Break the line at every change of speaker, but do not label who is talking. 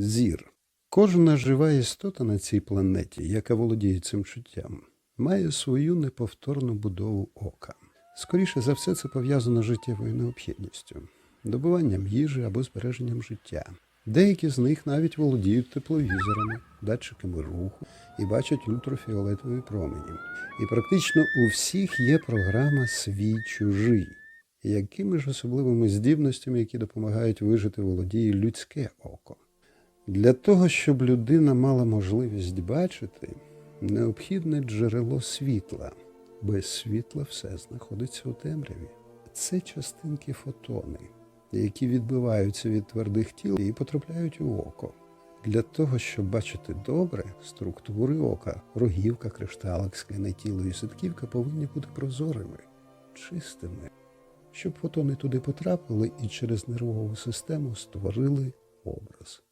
Зір. Кожна жива істота на цій планеті, яка володіє цим чуттям, має свою неповторну будову ока. Скоріше за все, це пов'язано з життєвою необхідністю, добуванням їжі або збереженням життя. Деякі з них навіть володіють тепловізорами, датчиками руху і бачать ультрафіолетові промені. І практично у всіх є програма свій чужий. Якими ж особливими здібностями, які допомагають вижити, володіє людське око? Для того, щоб людина мала можливість бачити, необхідне джерело світла. Без світла все знаходиться у темряві. Це частинки фотони, які відбиваються від твердих тіл і потрапляють у око. Для того, щоб бачити добре, структури ока, рогівка, кришталик, скляне тіло і ситківка повинні бути прозорими, чистими, щоб фотони туди потрапили і через нервову систему створили образ.